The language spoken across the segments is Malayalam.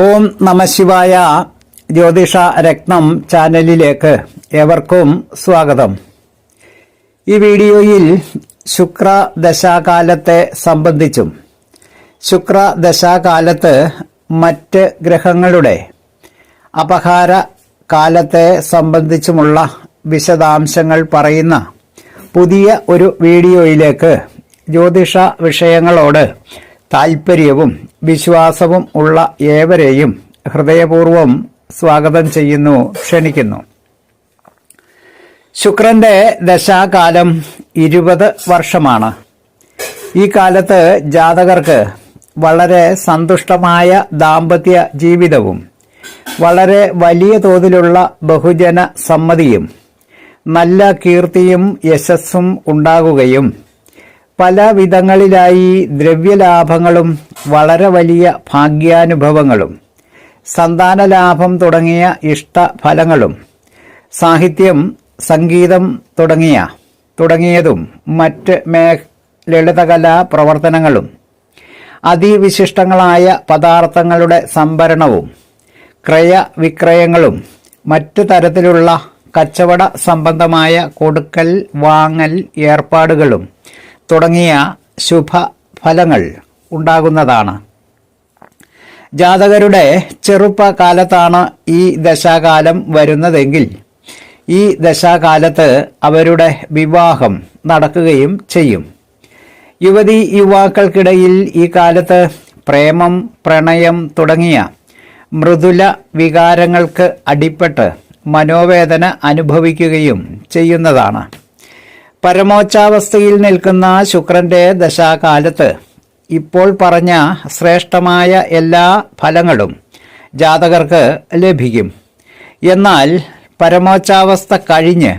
ഓം നമശിവായ ജ്യോതിഷ രത്നം ചാനലിലേക്ക് ഏവർക്കും സ്വാഗതം. ഈ വീഡിയോയിൽ ശുക്ര ദശാകാലത്തെ സംബന്ധിച്ചും ശുക്ര ദശാകാലത്ത് മറ്റ് ഗ്രഹങ്ങളുടെ അപഹാര കാലത്തെ സംബന്ധിച്ചുമുള്ള വിശദാംശങ്ങൾ പറയുന്ന പുതിയ ഒരു വീഡിയോയിലേക്ക് ജ്യോതിഷ വിഷയങ്ങളോട് താൽപ്പര്യവും വിശ്വാസവും ഉള്ള ഏവരെയും ഹൃദയപൂർവം സ്വാഗതം ചെയ്യുന്നു ക്ഷണിക്കുന്നു. ശുക്രന്റെ ദശാകാലം ഇരുപത് വർഷമാണ്. ഈ കാലത്ത് ജാതകർക്ക് വളരെ സന്തുഷ്ടമായ ദാമ്പത്യ ജീവിതവും വളരെ വലിയ തോതിലുള്ള ബഹുജന സമ്മതിയും നല്ല കീർത്തിയും യശസ്സും ഉണ്ടാകുകയും പല വിധങ്ങളിലായി ദ്രവ്യലാഭങ്ങളും വളരെ വലിയ ഭാഗ്യാനുഭവങ്ങളും സന്താനലാഭം തുടങ്ങിയ ഇഷ്ടഫലങ്ങളും സാഹിത്യം സംഗീതം തുടങ്ങിയ തുടങ്ങിയതും മറ്റ് മേ ലളിതകലാ പ്രവർത്തനങ്ങളും അതിവിശിഷ്ടങ്ങളായ പദാർത്ഥങ്ങളുടെ സംഭരണവും ക്രയവിക്രയങ്ങളും മറ്റു തരത്തിലുള്ള കച്ചവട സംബന്ധമായ കൊടുക്കൽ വാങ്ങൽ ഏർപ്പാടുകളും തുടങ്ങിയ ശുഭഫലങ്ങൾ ഉണ്ടാകുന്നതാണ്. ജാതകരുടെ ചെറുപ്പകാലത്താണ് ഈ ദശാകാലം വരുന്നതെങ്കിൽ ഈ ദശാകാലത്ത് അവരുടെ വിവാഹം നടക്കുകയും ചെയ്യും. യുവതി യുവാക്കൾക്കിടയിൽ ഈ കാലത്ത് പ്രേമം പ്രണയം തുടങ്ങിയ മൃദുല വികാരങ്ങൾക്ക് അടിപ്പെട്ട് മനോവേദന അനുഭവിക്കുകയും ചെയ്യുന്നതാണ്. പരമോച്ചാവസ്ഥയിൽ നിൽക്കുന്ന ശുക്രന്റെ ദശാകാലത്ത് ഇപ്പോൾ പറഞ്ഞ ശ്രേഷ്ഠമായ എല്ലാ ഫലങ്ങളും ജാതകർക്ക് ലഭിക്കും. എന്നാൽ പരമോച്ചാവസ്ഥ കഴിഞ്ഞ്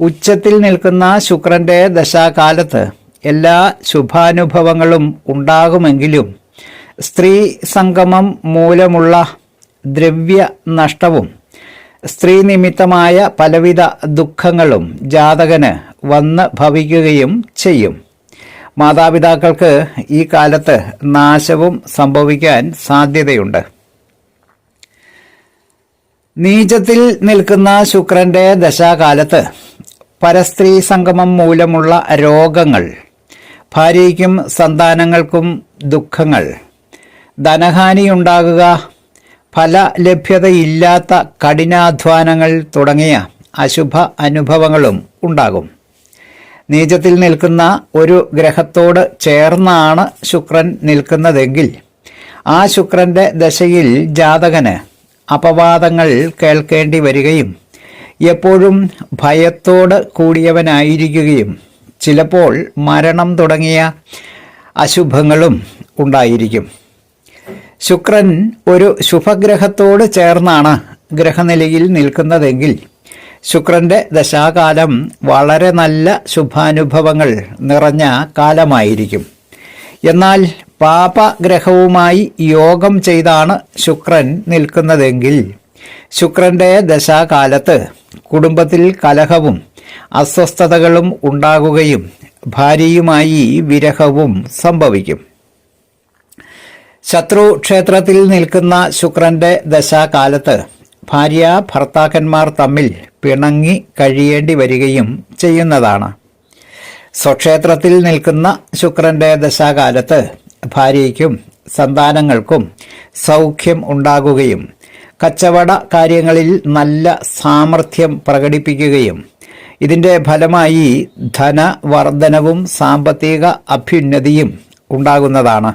ഉച്ചത്തിൽ നിൽക്കുന്ന ശുക്രന്റെ ദശാകാലത്ത് എല്ലാ ശുഭാനുഭവങ്ങളും ഉണ്ടാകുമെങ്കിലും സ്ത്രീ സംഗമം മൂലമുള്ള ദ്രവ്യ നഷ്ടവും സ്ത്രീ നിമിത്തമായ പലവിധ ദുഃഖങ്ങളും ജാതകന് വന്ന് ഭവിക്കുകയും ചെയ്യും. മാതാപിതാക്കൾക്ക് ഈ കാലത്ത് നാശവും സംഭവിക്കാൻ സാധ്യതയുണ്ട്. നീചത്തിൽ നിൽക്കുന്ന ശുക്രന്റെ ദശാകാലത്ത് പരസ്ത്രീ സംഗമം മൂലമുള്ള രോഗങ്ങൾ ഭാര്യയ്ക്കും സന്താനങ്ങൾക്കും ദുഃഖങ്ങൾ ധനഹാനിയുണ്ടാകുക ഫലലഭ്യതയില്ലാത്ത കഠിനാധ്വാനങ്ങൾ തുടങ്ങിയ അശുഭ അനുഭവങ്ങളും ഉണ്ടാകും. നീചത്തിൽ നിൽക്കുന്ന ഒരു ഗ്രഹത്തോട് ചേർന്നാണ് ശുക്രൻ നിൽക്കുന്നതെങ്കിൽ. ആ ശുക്രന്റെ ദശയിൽ ജാതകന് അപവാദങ്ങൾ കേൾക്കേണ്ടി വരികയും എപ്പോഴും ഭയത്തോട് കൂടിയവനായിരിക്കുകയും ചിലപ്പോൾ മരണം തുടങ്ങിയ അശുഭങ്ങളും ഉണ്ടായിരിക്കും. ശുക്രൻ ഒരു ശുഭഗ്രഹത്തോട് ചേർന്നാണ് ഗ്രഹനിലയിൽ നിൽക്കുന്നതെങ്കിൽ ശുക്രന്റെ ദശാകാലം വളരെ നല്ല ശുഭാനുഭവങ്ങൾ നിറഞ്ഞ കാലമായിരിക്കും. എന്നാൽ പാപഗ്രഹവുമായി യോഗം ചെയ്താണ് ശുക്രൻ നിൽക്കുന്നതെങ്കിൽ ശുക്രന്റെ ദശാകാലത്ത് കുടുംബത്തിൽ കലഹവും അസ്വസ്ഥതകളും ഉണ്ടാകുകയും ഭാര്യയുമായി വിരഹവും സംഭവിക്കും. ശത്രു ക്ഷേത്രത്തിൽ നിൽക്കുന്ന ശുക്രന്റെ ദശാകാലത്ത് ഭാര്യ ഭർത്താക്കന്മാർ തമ്മിൽ പിണങ്ങി കഴിയേണ്ടി വരികയും ചെയ്യുന്നതാണ്. സ്വക്ഷേത്രത്തിൽ നിൽക്കുന്ന ശുക്രന്റെ ദശാകാലത്ത് ഭാര്യയ്ക്കും സന്താനങ്ങൾക്കും സൗഖ്യം ഉണ്ടാകുകയും കച്ചവട കാര്യങ്ങളിൽ നല്ല സാമർഥ്യം പ്രകടിപ്പിക്കുകയും ഇതിന്റെ ഫലമായി ധനവർദ്ധനവും സാമ്പത്തിക അഭ്യുന്നതിയും ഉണ്ടാകുന്നതാണ്.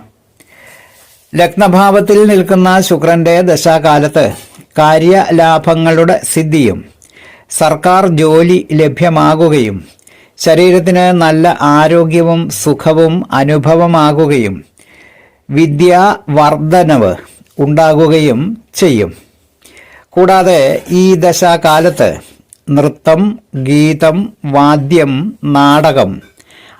ലഗ്നഭാവത്തിൽ നിൽക്കുന്ന ശുക്രന്റെ ദശാകാലത്ത് കാര്യലാഭങ്ങളുടെ സിദ്ധിയും സർക്കാർ ജോലി ലഭ്യമാകുകയും ശരീരത്തിന് നല്ല ആരോഗ്യവും സുഖവും അനുഭവമാകുകയും വിദ്യാവർദ്ധനവ് ഉണ്ടാകുകയും ചെയ്യും. കൂടാതെ ഈ ദശാകാലത്ത് നൃത്തം ഗീതം വാദ്യം നാടകം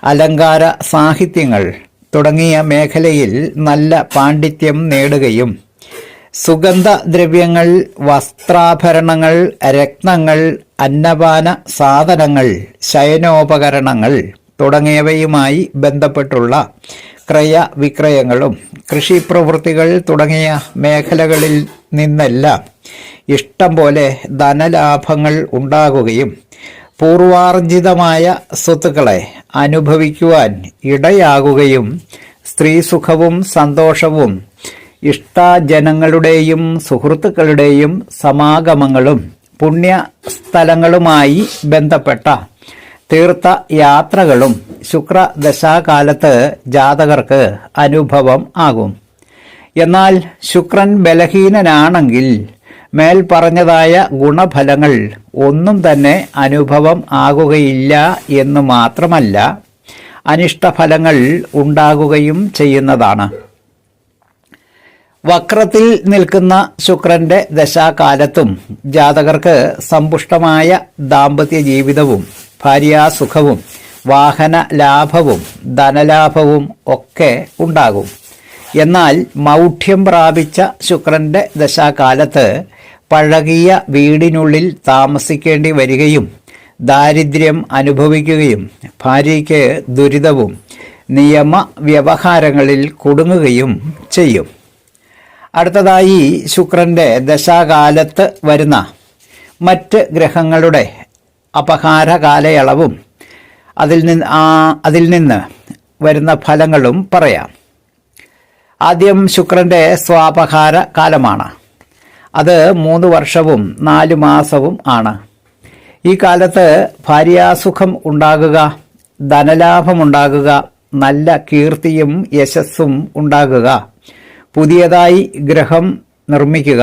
അലങ്കാര സാഹിത്യങ്ങൾ തുടങ്ങിയ മേഖലയിൽ നല്ല പാണ്ഡിത്യം നേടുകയും സുഗന്ധദ്രവ്യങ്ങൾ വസ്ത്രാഭരണങ്ങൾ രത്നങ്ങൾ അന്നപാന സാധനങ്ങൾ ശയനോപകരണങ്ങൾ തുടങ്ങിയവയുമായി ബന്ധപ്പെട്ടുള്ള ക്രയവിക്രയങ്ങളും കൃഷി പ്രവൃത്തികൾ തുടങ്ങിയ മേഖലകളിൽ നിന്നെല്ലാം ഇഷ്ടം പോലെ ധനലാഭങ്ങൾ ഉണ്ടാകുകയും പൂർവാർജിതമായ സ്വത്തുക്കളെ അനുഭവിക്കുവാൻ ഇടയാകുകയും സ്ത്രീസുഖവും സന്തോഷവും ഇഷ്ടജനങ്ങളുടെയും സുഹൃത്തുക്കളുടെയും സമാഗമങ്ങളും പുണ്യ സ്ഥലങ്ങളുമായി ബന്ധപ്പെട്ട തീർത്ഥ യാത്രകളും ശുക്ര ശുക്രദശാകാലത്ത് ജാതകർക്ക് അനുഭവം ആകും. എന്നാൽ ശുക്രൻ ബലഹീനനാണെങ്കിൽ മേൽ പറഞ്ഞതായ ഗുണഫലങ്ങൾ ഒന്നും തന്നെ അനുഭവം ആകുകയില്ല എന്ന് മാത്രമല്ല അനിഷ്ടഫലങ്ങൾ ഉണ്ടാകുകയും ചെയ്യുന്നതാണ്. വക്രത്തിൽ നിൽക്കുന്ന ശുക്രന്റെ ദശാകാലത്തും ജാതകർക്ക് സമ്പുഷ്ടമായ ദാമ്പത്യ ജീവിതവും ഭാര്യാസുഖവും വാഹന ലാഭവും ധനലാഭവും ഒക്കെ ഉണ്ടാകും. എന്നാൽ മൗഢ്യം പ്രാപിച്ച ശുക്രന്റെ ദശാകാലത്ത് പഴകിയ വീടിനുള്ളിൽ താമസിക്കേണ്ടി വരികയും ദാരിദ്ര്യം അനുഭവിക്കുകയും ഭാര്യയ്ക്ക് ദുരിതവും നിയമ വ്യവഹാരങ്ങളിൽ കുടുങ്ങുകയും ചെയ്യും. അടുത്തതായി ശുക്രന്റെ ദശാകാലത്ത് വരുന്ന മറ്റ് ഗ്രഹങ്ങളുടെ അപഹാര കാലയളവും അതിൽ നിന്ന് അതിൽ നിന്ന് വരുന്ന ഫലങ്ങളും പറയാം. ആദ്യം ശുക്രന്റെ സ്വാപഹാര കാലമാണ്. അത് മൂന്ന് വർഷവും നാല് മാസവും ആണ്. ഈ കാലത്ത് ഭാര്യാസുഖം ഉണ്ടാകുക ധനലാഭമുണ്ടാകുക നല്ല കീർത്തിയും യശസ്സും ഉണ്ടാകുക. പുതിയതായി ഗ്രഹം നിർമ്മിക്കുക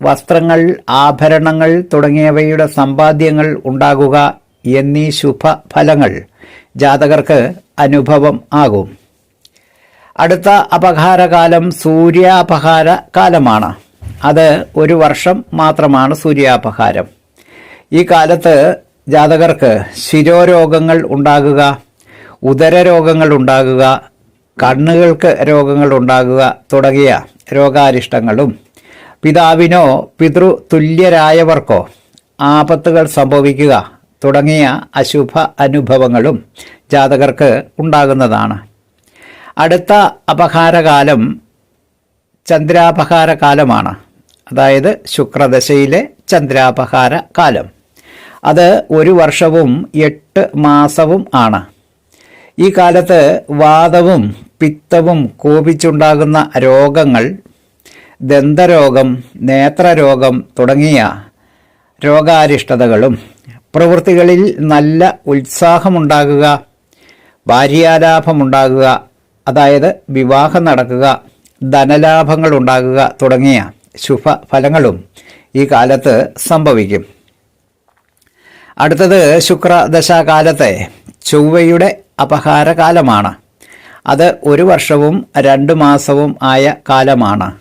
വസ്ത്രങ്ങൾ ആഭരണങ്ങൾ തുടങ്ങിയവയുടെ സമ്പാദ്യങ്ങൾ ഉണ്ടാകുക എന്നീ ശുഭഫലങ്ങൾ ജാതകർക്ക് അനുഭവം ആകും. അടുത്ത അപഹാരകാലം സൂര്യാപഹാര കാലമാണ് അത് ഒരു വർഷം മാത്രമാണ് സൂര്യാപഹാരം. ഈ കാലത്ത് ജാതകർക്ക് ശിരോരോഗങ്ങൾ ഉണ്ടാകുക ഉദരരോഗങ്ങൾ ഉണ്ടാകുക കണ്ണുകൾക്ക് രോഗങ്ങൾ ഉണ്ടാകുക തുടങ്ങിയ രോഗാരിഷ്ടങ്ങളും പിതാവിനോ പിതൃ തുല്യരായവർക്കോ ആപത്തുകൾ സംഭവിക്കുക തുടങ്ങിയ അശുഭ അനുഭവങ്ങളും ജാതകർക്ക് ഉണ്ടാകുന്നതാണ്. അടുത്ത അപഹാരകാലം ചന്ദ്രാപഹാര കാലമാണ് അതായത് ശുക്രദശയിലെ ചന്ദ്രാപഹാര കാലം അത് ഒരു വർഷവും എട്ട് മാസവും ആണ്. ഈ കാലത്ത് വാദവും പിത്തവും കോപിച്ചുണ്ടാകുന്ന രോഗങ്ങൾ ദന്തരോഗം നേത്രരോഗം തുടങ്ങിയ രോഗാരിഷ്ടതകളും പ്രവൃത്തികളിൽ നല്ല ഉത്സാഹമുണ്ടാകുക ഭാര്യാലാഭമുണ്ടാകുക അതായത് വിവാഹം നടക്കുക ധനലാഭങ്ങൾ ഉണ്ടാകുക തുടങ്ങിയ ശുഭഫലങ്ങളും ഈ കാലത്ത് സംഭവിക്കും. അടുത്തത് ശുക്രദശാകാലത്തെ ചൊവ്വയുടെ അപഹാരകാലമാണ്. അത് ഒരു വർഷവും രണ്ട് മാസവും ആയ കാലമാണ്.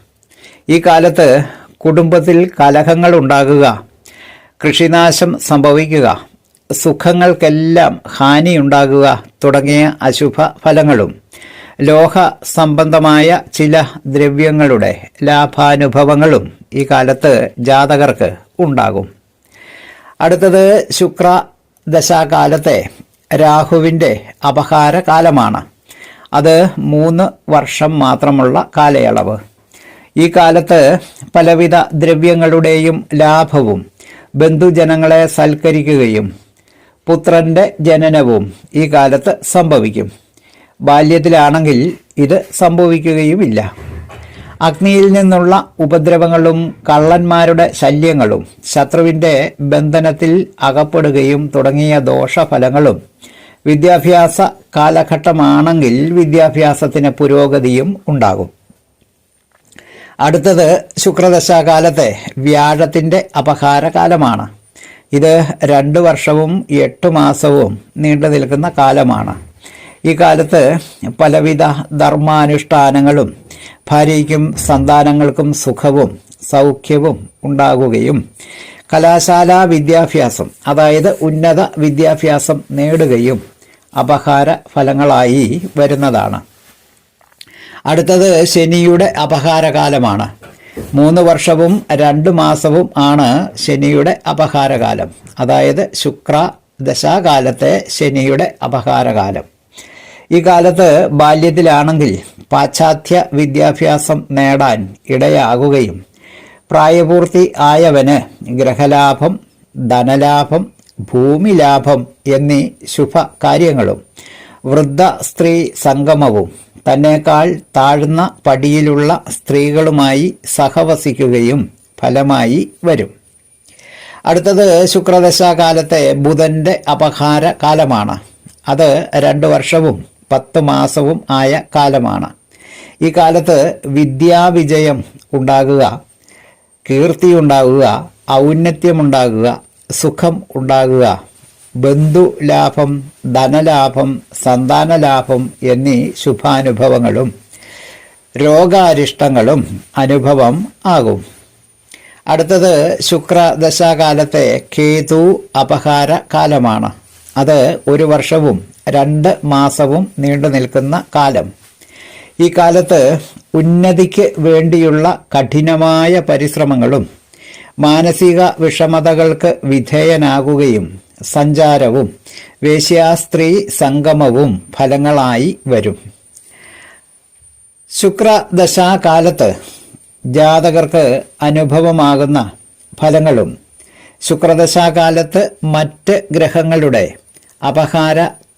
ഈ കാലത്ത് കുടുംബത്തിൽ കലഹങ്ങൾ ഉണ്ടാകുക കൃഷിനാശം സംഭവിക്കുക സുഖങ്ങൾക്കെല്ലാം ഹാനിയുണ്ടാകുക തുടങ്ങിയ അശുഭ ഫലങ്ങളും ലോഹ സംബന്ധമായ ചില ദ്രവ്യങ്ങളുടെ ലാഭാനുഭവങ്ങളും ഈ കാലത്ത് ജാതകർക്ക് ഉണ്ടാകും. അടുത്തത് ശുക്ര ദശാകാലത്തെ രാഹുവിന്റെ അപഹാര കാലമാണ് അത് മൂന്ന് വർഷം മാത്രമുള്ള കാലയളവ്. ഈ കാലത്ത് പലവിധ ദ്രവ്യങ്ങളുടെയും ലാഭവും ബന്ധുജനങ്ങളെ സൽക്കരിക്കുകയും പുത്രന്റെ ജനനവും ഈ കാലത്ത് സംഭവിക്കും. ബാല്യത്തിലാണെങ്കിൽ ഇത് സംഭവിക്കുകയുമില്ല. അഗ്നിയിൽ നിന്നുള്ള ഉപദ്രവങ്ങളും കള്ളന്മാരുടെ ശല്യങ്ങളും ശത്രുവിന്റെ ബന്ധനത്തിൽ അകപ്പെടുകയും തുടങ്ങിയ ദോഷഫലങ്ങളും വിദ്യാഭ്യാസ കാലഘട്ടമാണെങ്കിൽ വിദ്യാഭ്യാസത്തിന് പുരോഗതിയും ഉണ്ടാകും. അടുത്തത് ശുക്രദശാകാലത്തെ വ്യാഴത്തിന്റെ അപഹാരകാലമാണ്. ഇത് രണ്ട് വർഷവും എട്ട് മാസവും നീണ്ടു നിൽക്കുന്ന കാലമാണ്. ഈ കാലത്ത് പലവിധ ധർമാനുഷ്ഠാനങ്ങളും ഭാര്യയ്ക്കും സന്താനങ്ങൾക്കും സുഖവും സൗഖ്യവും ഉണ്ടാകുകയും കലാശാല വിദ്യാഭ്യാസം അതായത് ഉന്നത വിദ്യാഭ്യാസം നേടുകയും അപഹാര ഫലങ്ങളായി വരുന്നതാണ്. അടുത്തത് ശനിയുടെ അപഹാരകാലമാണ്. മൂന്ന് വർഷവും രണ്ട് മാസവും ആണ് ശനിയുടെ അപഹാരകാലം. അതായത് ശുക്ര ദശാകാലത്തെ ശനിയുടെ അപഹാരകാലം. ഈ കാലത്ത് ബാല്യത്തിലാണെങ്കിൽ പാശ്ചാത്യ വിദ്യാഭ്യാസം നേടാൻ ഇടയാകുകയും പ്രായപൂർത്തി ആയവന് ഗ്രഹലാഭം ധനലാഭം ഭൂമിലാഭം എന്നീ ശുഭ കാര്യങ്ങളും വൃദ്ധ സ്ത്രീ സംഗമവും തന്നേക്കാൾ താഴ്ന്ന പടിയിലുള്ള സ്ത്രീകളുമായി സഹവസിക്കുകയും ഫലമായി വരും. അടുത്തത് ശുക്രദശാകാലത്തെ ബുധന്റെ അപഹാര കാലമാണ് അത് രണ്ട് വർഷവും പത്ത് മാസവും ആയ കാലമാണ്. ഈ കാലത്ത് വിദ്യാവിജയം ഉണ്ടാകുക കീർത്തിയുണ്ടാകുക ഔന്നത്യമുണ്ടാകുക സുഖം ഉണ്ടാകുക. ബന്ധുലാഭം ധനലാഭം സന്താനലാഭം എന്നീ ശുഭാനുഭവങ്ങളും രോഗാരിഷ്ടങ്ങളും അനുഭവം ആകും. അടുത്തത് ശുക്രദശാകാലത്തെ കേതു അപഹാര കാലമാണ്. അത് ഒരു വർഷവും രണ്ട് മാസവും നീണ്ടു നിൽക്കുന്ന കാലം. ഈ കാലത്ത് ഉന്നതിക്ക് വേണ്ടിയുള്ള കഠിനമായ പരിശ്രമങ്ങളും മാനസിക വിഷമതകൾക്ക് വിധേയനാകുകയും സഞ്ചാരവും വേശ്യാസ്ത്രീ സംഗമവും ഫലങ്ങളായി വരും. ശുക്രദശാകാലത്ത് ജാതകർക്ക് അനുഭവമാകുന്ന ഫലങ്ങളും ശുക്രദശാകാലത്ത് മറ്റ് ഗ്രഹങ്ങളുടെ അപഹാര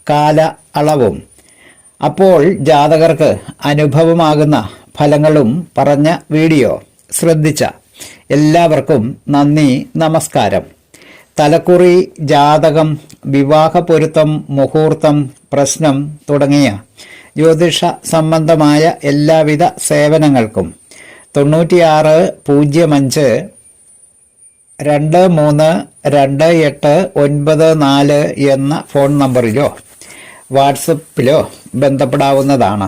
കാല അളവും. അപ്പോൾ ജാതകർക്ക് അനുഭവമാകുന്ന ഫലങ്ങളും പറഞ്ഞ വീഡിയോ ശ്രദ്ധിച്ച എല്ലാവർക്കും നന്ദി നമസ്കാരം. തലക്കുറി ജാതകം വിവാഹ പൊരുത്തം മുഹൂർത്തം പ്രശ്നം തുടങ്ങിയ ജ്യോതിഷ സംബന്ധമായ എല്ലാവിധ സേവനങ്ങൾക്കും തൊണ്ണൂറ്റിയാറ് പൂജ്യം അഞ്ച് രണ്ട് മൂന്ന് രണ്ട് എട്ട് ഒൻപത് നാല് എന്ന ഫോൺ നമ്പറിലോ വാട്സപ്പിലോ ബന്ധപ്പെടാവുന്നതാണ്.